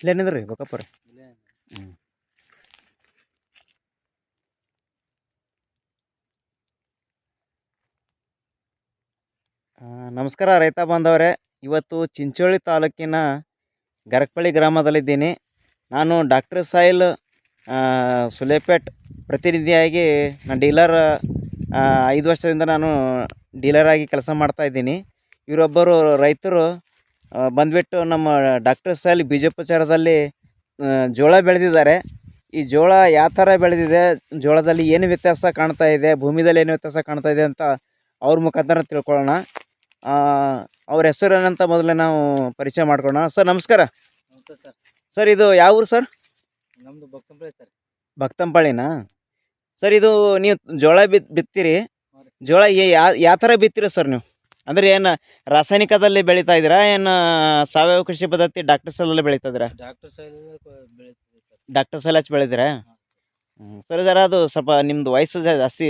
ಇಲ್ಲೇ ನಿಂದ್ರಿ ರೀ ಹ್ಞೂ ನಮಸ್ಕಾರ ರೈತ ಬಾಂಧವರೇ. ಇವತ್ತು ಚಿಂಚೋಳಿ ತಾಲೂಕಿನ ಗರಕ್ಪಳ್ಳಿ ಗ್ರಾಮದಲ್ಲಿದ್ದೀನಿ. ನಾನು ಡಾಕ್ಟರ್ ಸಾಯಿಲ್ ಸುಲೇಪೇಟ್ ಪ್ರತಿನಿಧಿಯಾಗಿ ನಾನು ಡೀಲರ್ ಐದು ವರ್ಷದಿಂದ ನಾನು ಡೀಲರಾಗಿ ಕೆಲಸ ಮಾಡ್ತಾ ಇದ್ದೀನಿ. ಇವರೊಬ್ಬರು ರೈತರು ಬಂದ್ಬಿಟ್ಟು ನಮ್ಮ ಡಾಕ್ಟರ್ ಸಾಲಿ ಬೀಜೋಪಚಾರದಲ್ಲಿ ಜೋಳ ಬೆಳೆದಿದ್ದಾರೆ. ಈ ಜೋಳ ಯಾವ ಥರ ಬೆಳೆದಿದೆ ಜೋಳದಲ್ಲಿ ಏನು ವ್ಯತ್ಯಾಸ ಕಾಣ್ತಾ ಇದೆ ಭೂಮಿದಲ್ಲಿ ಏನು ವ್ಯತ್ಯಾಸ ಕಾಣ್ತಾ ಇದೆ ಅಂತ ಅವ್ರ ಮುಖಾಂತರ ತಿಳ್ಕೊಳ್ಳೋಣ. ಅವ್ರ ಹೆಸರು ಏನಂತ ಮೊದಲೇ ನಾವು ಪರಿಚಯ ಮಾಡ್ಕೊಳ್ಳೋಣ. ಸರ್ ನಮಸ್ಕಾರ. ನಮಸ್ತೆ ಸರ್. ಸರ್ ಇದು ಯಾವ ಊರು ಸರ್? ನಮ್ಮದು ಭಕ್ತಂಪಳ್ಳಿ ಸರ್. ಭಕ್ತಂಪಾಳಿನಾ ಸರ್ ಇದು ನೀವು ಜೋಳ ಬಿತ್ ಬಿತ್ತೀರಿ. ಹಾ ರೀ. ಜೋಳ ಯಾವ ಯಾವ ಥರ ಬಿತ್ತೀರಿ ಸರ್ ನೀವು? ಅಂದರೆ ಏನು ರಾಸಾಯನಿಕದಲ್ಲಿ ಬೆಳೀತಾ ಇದ್ದೀರಾ? ಏನು ಸಾವಯವ ಕೃಷಿ ಪದ್ಧತಿ ಡಾಕ್ಟರ್ ಸಲಲ್ಲಿ ಬೆಳೀತಾ ಇದ್ದೀರಾ? ಡಾಕ್ಟರ್ ಸೈಲ್ ಬೆಳಿತೀವಿ ಸರ್ ಡಾಕ್ಟರ್ ಸಲ ಹಚ್ಚಿ ಬೆಳೆದಿರಾ ಹ್ಞೂ ಸರ್ ಜರ ಅದು ಸ್ವಲ್ಪ ನಿಮ್ದು ವಯಸ್ಸು ಜಾ- ಜಾಸ್ತಿ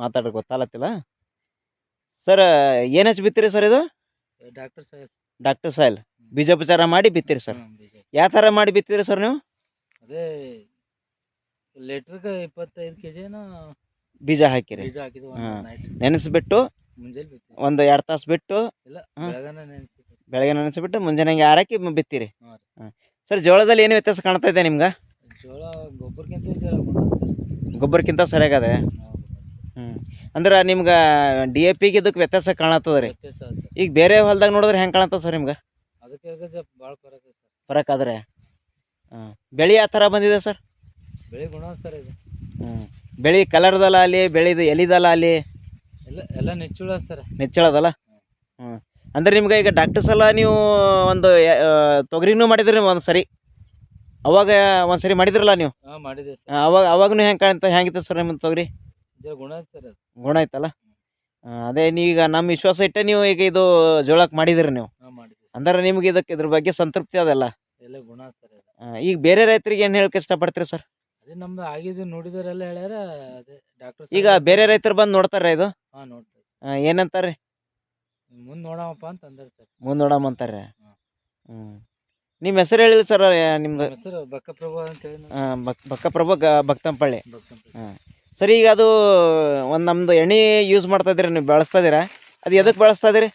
ಮಾತಾಡೋಕೆ ಗೊತ್ತಾಗತ್ತಿಲ್ಲ ಸರ್ ಏನು ಹಚ್ಚಿ ಬಿತ್ತೀರಿ ಸರ್ ಇದು? ಡಾಕ್ಟರ್ ಸೈಲ್ ಡಾಕ್ಟರ್ ಸಾಯಿಲ್ ಬೀಜೋಪಚಾರ ಮಾಡಿ ಬಿತ್ತೀರಿ ಸರ್ ಯಾವ ಥರ ಮಾಡಿ ಬಿತ್ತೀರಿ ಸರ್ ನೀವು? ಅದೇ ಲೀಟ್ರಿಗೆ ಇಪ್ಪತ್ತೈದು ಕೆ ಜಿನ ಬೀಜ ಹಾಕಿರಿ. ಬೀಜ ಹಾಕಿದ್ವಿ ಹಾ. ನೆನೆಸ್ಬಿಟ್ಟು ಒಂದು ಎರಡು ತಾಸು ಬಿಟ್ಟು ಬೆಳಗ್ಗೆ ನೆನೆಸ್ಬಿಟ್ಟು ಮುಂಜಾನೆ ಹಂಗೆ ಹಾರಾಕಿ ಬಿತ್ತೀರಿ. ಹಾಂ ಸರ್ ಜೋಳದಲ್ಲಿ ಏನು ವ್ಯತ್ಯಾಸ ಕಾಣ್ತಾ ಇದೆ ನಿಮ್ಗೆ? ಜೋಳ ಗೊಬ್ಬರಕ್ಕಿಂತ ಗೊಬ್ಬರಕ್ಕಿಂತ ಸರಿಯಾಗದೆ. ಹ್ಞೂ ಅಂದ್ರೆ ನಿಮ್ಗೆ ಡಿ ಎ ಪಿಗೆ ಇದಕ್ಕೆ ವ್ಯತ್ಯಾಸ ಕಾಣತ್ತದ ರೀ ಈಗ ಬೇರೆ ಹೊಲ್ದಾಗ ನೋಡಿದ್ರೆ ಹೆಂಗೆ ಕಾಣತ್ತದ ಸರ್ ನಿಮ್ಗೆ? ಫರಕ್ ಆದ್ರೆ ಹಾಂ. ಬೆಳೆ ಆ ಥರ ಬಂದಿದೆ ಸರ್? ಬೆಳೆ ಗುಣ ಸರ್ ಇದು. ಹ್ಞೂ ಬೆಳೆ ಕಲರ್ದಲ್ಲ ಅಲ್ಲಿ ಬೆಳೆದು ಎಲಿದಲ್ಲ ಅಲ್ಲಿ ಎಲ್ಲ ಎಲ್ಲ ನೆಚ್ಚುಳ ಸರ್. ನೆಚ್ಚಳದಲ್ಲ ಹ್ಞೂ ಅಂದ್ರೆ ನಿಮ್ಗೆ ಈಗ ಡಾಕ್ಟರ್ ಎಲ್ಲ ನೀವು ಒಂದು ಯ- ಆ, ತೊಗರಿನೂ ಮಾಡಿದ್ರಿ ಒಂದು ಸರಿ? ಅವಾಗ ಒಂದು ಸರಿ ಮಾಡಿದ್ರಲ್ಲ ನೀವು? ಹಾ ಮಾಡಿದೆ ಆ, ಸರ್ ಅವಾಗ ಅವಾಗೂ ಹೆಂಗೆ ಕಾಣ್ತ ಹೆಂಗಿತ್ತು ಸರ್ ನಿಮ್ಮ ತೊಗರಿ? ಜರ ಗುಣ ಸರ್ ಅದು. ಗುಣ ಐತಲ್ಲ ಆ, ಅದೇ ನೀವೀಗ ನಮ್ಮ ವಿಶ್ವಾಸ ಇಟ್ಟೆ ನೀವು ಈಗ ಇದು ಜೋಳಕ್ಕೆ ಮಾಡಿದ್ರಿ ನೀವು. ಹಾ ಮಾಡಿದೆ ಸರ್. ಅಂದ್ರೆ ನಿಮ್ಗೆ ಇದಕ್ಕೆ ಇದ್ರ ಬಗ್ಗೆ ಸಂತೃಪ್ತಿ ಅದಲ್ಲ? ಎಲ್ಲ ಗುಣ ಸರ್ ಅದು. ಆ, ಈಗ ಬೇರೆ ರೈತರಿಗೆ ಏನು ಹೇಳಕ್ಕೆ ಇಷ್ಟಪಡ್ತೀರಿ ಸರ್? ಅದೇ ನಮ್ದು ಆಗಿದ್ದು ನೋಡಿದವರೆಲ್ಲ ಹೇಳ್ಯಾರ ಅದೇ ಡಾಕ್ಟರ್ ಈಗ ಬೇರೆ ರೈತರು ಬಂದು ನೋಡ್ತಾರೆ ಇದು? ಹಾ ನೋಡಿ ಆ, ಏನಂತಾರೆ ಮುಂದೆ ನೋಡಮಪ್ಪ ಅಂತ ಅಂದ್ರೆ ಸರ್. ಮುಂದೆ ನೋಡಮ್ಮ ಅಂತಾರೆ. ಹ್ಞೂ ನಿಮ್ಮ ಹೆಸರು ಹೇಳಿಲ್ಲ ಸರ್ ನಿಮ್ದು? ಬಕ್ಕ ಹೆಸರು ಬಕ್ಕಪ್ರಭು ಅಂತ ಹೇಳಿ ಹಾಂ ಬಕ್ ಬಕ್ಕಪ್ರಭು ಗ ಭಕ್ತಂಪಳ್ಳಿ. ಹಾಂ ಹಾ. ಸರಿ ಈಗ ಅದು ಒಂದು ನಮ್ಮದು ಎಣ್ಣೆ ಯೂಸ್ ಮಾಡ್ತಾ ಇದ್ದೀರಾ ನೀವು ಬಳಸ್ತಾ ಇದ್ದೀರಾ ಅದು ಎದಕ್ಕೆ ಬಳಸ್ತಾ ಇದ್ದೀರಿ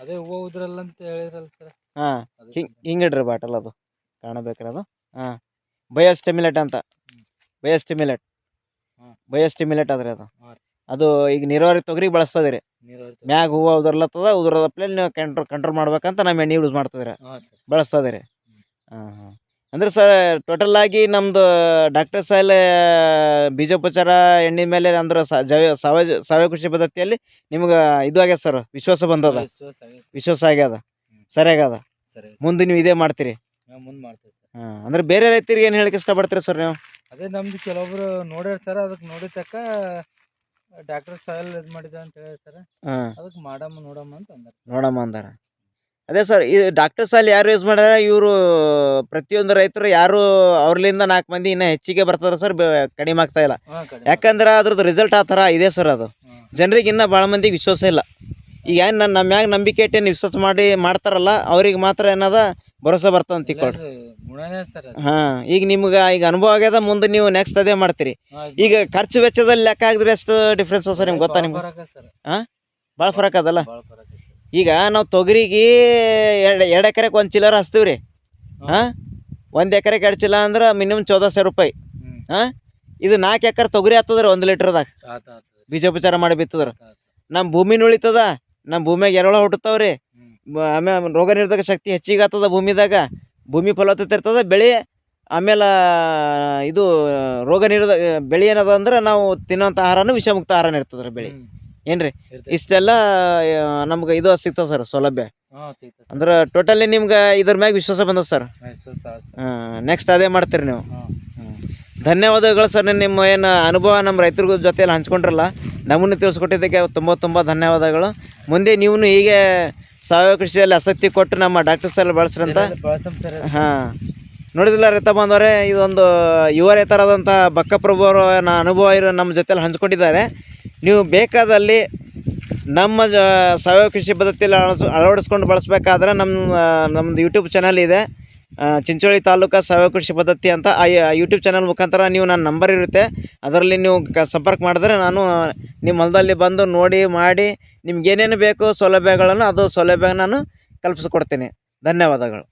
ಅದೇ ಹೂವು ಉದ್ರಲ್ಲ ಅಂತ ಹೇಳಿದ್ರಲ್ಲ ಸರ್. ಹಾಂ ಹಿಂಗೆ ಹಿಂಗೆ ಇಡ್ರಿ ಬಾಟಲ್ ಅದು. ಕಾಣಬೇಕ್ರಿ ಅದು. ಹಾಂ. ಬಯೋಸ್ಟಿಮ್ಯುಲೇಟ್ ಅಂತ. ಬಯೋಸ್ಟಿಮ್ಯುಲೇಟ್. ಹಾಂ. ಬಯೋಸ್ಟಿಮ್ಯುಲೇಟ್ ಅದ್ರಿ ಅದು. ಹಾಂ ರೀ. ಅದು ಈಗ ನೀರಾವರಿ ತೊಗರಿಗೆ ಬಳಸ್ತಾ ಇದೀರಿ ನೀರು ಹರಿತದೆ. ಮ್ಯಾಗ ಹೂವು ಉದುರ್ಲತ್ತದ ಉದುರದಪ್ಲೆ ನೀವು ಕಂಟ್ರೋಲ್ ಕಂಟ್ರೋಲ್ ಮಾಡ್ಬೇಕಂತ ನಮ್ಮ ಎಣ್ಣೆ ಯೂಸ್ ಮಾಡ್ತಿದ್ದೀರ ಹಾ ಸರ್. ಹಾಂ ಹಾಂ. ಅಂದ್ರೆ ಸರ್ ಟೋಟಲ್ ಆಗಿ ನಮ್ಮದು ಡಾಕ್ಟರ್ ಸಾಯಿಲ್ ಬೀಜೋಪಚಾರ ಎಣ್ಣೆ ಮೇಲೆ ಅಂದ್ರೆ ಸ- ಜೈವ ಸಾವಯವ ಸಾವಯವ ಕೃಷಿ ಪದ್ಧತಿಯಲ್ಲಿ ನಿಮ್ಗೆ ಇದು ಆಗ್ಯದ ಸರ್ ವಿಶ್ವಾಸ ಬಂದದ? ವಿಶ್ವಾಸ ಆಗ್ಯದ ಸರ್. ವಿಶ್ವಾಸ ಆಗ್ಯದ? ಸರಿ ಮುಂದೆ ನೀವು ಇದೇ ಮಾಡ್ತೀರಿ? ನಾವು ಮುಂದೆ ಮಾಡ್ತೇವೆ ಸರ್. ಹಾಂ ಅಂದ್ರೆ ಬೇರೆ ರೈತರಿಗೆ ಏನು ಹೇಳಕ್ಕೆ ಇಷ್ಟಪಡ್ತೀರಿ ಸರ್ ನೀವು? ಅದೇ ನಮ್ದು ಕೆಲವೊಬ್ರು ನೋಡ್ಯಾರ ಸರ್ ಅದಕ್ಕೆ ನೋಡಿದ ತಕ್ಕ ಡಾಕ್ಟರ್ ಸಾಯಲ್ ಇದು ಮಾಡಿದ ಅಂತ ಹೇಳಿ ಸರ್. ಹಾಂ. ಅದಕ್ಕೆ ಮಾಡಮ್ಮ ನೋಡಮ್ಮ ಅಂತ ಅಂದಾರ ನೋಡಮ್ಮ ಅಂದಾರ. ಅದೇ ಸರ್ ಈ ಡಾಕ್ಟರ್ ಸಾಲ್ ಯಾರು ಯೂಸ್ ಮಾಡ್ಯಾರ? ಇವರು ಪ್ರತಿಯೊಂದು ರೈತರು ಯಾರು ಅವ್ರಲಿಂದ ನಾಲ್ಕು ಮಂದಿ ಇನ್ನೂ ಹೆಚ್ಚಿಗೆ ಬರ್ತಾರ ಸರ್ ಕಡಿಮೆ ಆಗ್ತಾ ಇಲ್ಲ. ಹಾ ಕಡಿಮೆ ಯಾಕಂದ್ರೆ ಅದ್ರದ್ದು ರಿಸಲ್ಟ್ ಆ ಥರ ಇದೆ ಸರ್ ಅದು. ಜನರಿಗೆ ಇನ್ನೂ ಭಾಳ ಮಂದಿಗೆ ವಿಶ್ವಾಸ ಇಲ್ಲ. ಈಗ ಏನು ನನ್ನ ನಮ್ಮ ಮ್ಯಾಗ ನಂಬಿಕೆ ಇಟ್ಟು ವಿಶ್ವಾಸ ಮಾಡಿ ಮಾಡ್ತಾರಲ್ಲ ಅವ್ರಿಗೆ ಮಾತ್ರ ಏನದ ಭರೋಸಾ ಬರ್ತಂತ ತಿಳ್ಕೊಳ್ರಿ ಎಲ್ಲಾರ್ದು ಗುಣನೇ ಸರ್ ಅದು. ಹಾಂ ಈಗ ನಿಮ್ಗೆ ಈಗ ಅನುಭವ ಆಗ್ಯದ ಮುಂದೆ ನೀವು ನೆಕ್ಸ್ಟ್ ಅದೇ ಮಾಡ್ತೀರಿ. ಹಾ, ಈಗ ಖರ್ಚು ವೆಚ್ಚದಲ್ಲಿ ಲೆಕ್ಕ ಹಾಕಿದ್ರೆ ಎಷ್ಟು ಡಿಫ್ರೆನ್ಸ್ ಸರ್ ನಿಮ್ಗೆ ಗೊತ್ತಾ ನಿಮ್ಗೆ? ಫರಕ ಸರ್. ಭಾಳ ಫರಕ್ ಅದಲ್ಲ? ಭಾಳ ಫರಕ ಸರ್. ಈಗ ನಾವು ತೊಗರಿಗೆ ಎರಡು ಎರಡು ಎಕರೆಗೆ ಒಂದು ಚಿಲ್ಲರ್ ಹಚ್ತೀವಿ ರೀ. ಹಾ. ಹಾಂ ಒಂದು ಎಕರೆಗೆ ಎರಡು ಚೀಲ ಅಂದ್ರೆ ಮಿನಿಮಮ್ ಚೌದ ಸಾವಿರ ರೂಪಾಯಿ. ಹ್ಮ್. ಹಾಂ ಇದು ನಾಲ್ಕು ಎಕರೆ ತೊಗರಿ ಆಗ್ತದ್ರಿ ಒಂದು ಲೀಟ್ರದಾಗ. ಆತ ಆತ. ಬೀಜೋಪಚಾರ ಮಾಡಿ ಬಿತ್ತದ್ರ. ಆತ ಆತ. ನಮ್ಮ ಭೂಮಿನ ಉಳಿತದ ನಮ್ಮ ಭೂಮಿಯಾಗ ಎರಳ ಹುಟ್ಟುತ್ತಾವ್ರಿ. ಆಮೇಲೆ ರೋಗ ನಿರೋಧಕ ಶಕ್ತಿ ಹೆಚ್ಚಿಗೆ ಆಗ್ತದ ಭೂಮಿದಾಗ. ಭೂಮಿ ಫಲವತ್ತತೆ ಇರ್ತದೆ ಬೆಳೆ ಆಮೇಲೆ ಇದು ರೋಗ ನಿರೋಧ ಬೆಳೆ ಏನದ ಅಂದ್ರೆ ನಾವು ತಿನ್ನೋಂಥ ಆಹಾರನೂ ವಿಷಮುಕ್ತ ಆಹಾರನೇ ಇರ್ತದೆ ರೀ ಬೆಳೆ. ಏನ್ರಿ? ಇಷ್ಟೆಲ್ಲ ನಮ್ಗೆ ಇದು ಸಿಗ್ತದೆ ಸರ್ ಸೌಲಭ್ಯ. ಅಂದ್ರೆ ಟೋಟಲಿ ನಿಮ್ಗೆ ಇದ್ರ ಮ್ಯಾಗ ವಿಶ್ವಾಸ ಬಂದದ ಸರ್. ನೆಕ್ಸ್ಟ್ ಅದೇ ಮಾಡ್ತೀರಿ ನೀವು. ಧನ್ಯವಾದಗಳು ಸರ್ ನಿಮ್ಮ ಏನು ಅನುಭವ ನಮ್ಮ ರೈತರ ಜೊತೆಯಲ್ಲಿ ಹಂಚ್ಕೊಂಡ್ರಲ್ಲ. ನಮ್ಮನ್ನು ತಿಳಿಸ್ಕೊಟ್ಟಿದ್ದಕ್ಕೆ ತುಂಬ ತುಂಬ ಧನ್ಯವಾದಗಳು. ಮುಂದೆ ನೀವು ಹೀಗೆ ಸಾವಯವ ಕೃಷಿಯಲ್ಲಿ ಆಸಕ್ತಿ ಕೊಟ್ಟು ನಮ್ಮ ಡಾಕ್ಟರ್ಸ್ ಎಲ್ಲ ಬಳಸ್ರಂತ? ಹಾ. ನೋಡಿದಿಲ್ಲ ರೈತ ಬಂದವರೆ ಇದೊಂದು ಯುವ ರೈತರಾದಂಥ ಬಕ್ಕಪ್ರಭು ಅವರ ಅನುಭವ ಇರೋ ನಮ್ಮ ಜೊತೆಲಿ ಹಂಚ್ಕೊಂಡಿದ್ದಾರೆ. ನೀವು ಬೇಕಾದಲ್ಲಿ ನಮ್ಮ ಜ ಸಾವಯವ ಕೃಷಿ ಪದ್ಧತಿಯಲ್ಲಿ ಅಳಸ ಅಳವಡಿಸ್ಕೊಂಡು ಬಳಸಬೇಕಾದ್ರೆ ನಮ್ಮ ನಮ್ಮದು ಯೂಟ್ಯೂಬ್ ಚಾನಲ್ ಇದೆ. ಚಿಂಚೋಳಿ ತಾಲೂಕು ಸಾವಯವ ಕೃಷಿ ಪದ್ಧತಿ ಅಂತ ಆ ಯೂಟ್ಯೂಬ್ ಚಾನಲ್ ಮುಖಾಂತರ ನೀವು ನನ್ನ ನಂಬರ್ ಇರುತ್ತೆ. ಅದರಲ್ಲಿ ನೀವು ಕ ಸಂಪರ್ಕ ಮಾಡಿದ್ರೆ ನಾನು ನಿಮ್ಮ ಹೊಲದಲ್ಲಿ ಬಂದು ನೋಡಿ, ಮಾಡಿ, ನಿಮ್ಗೆ ಏನೇನು ಬೇಕು ಸೌಲಭ್ಯಗಳನ್ನು, ಅದು ಸೌಲಭ್ಯ ನಾನು ಕಲ್ಪಿಸ್ಕೊಡ್ತೀನಿ. ಧನ್ಯವಾದಗಳು.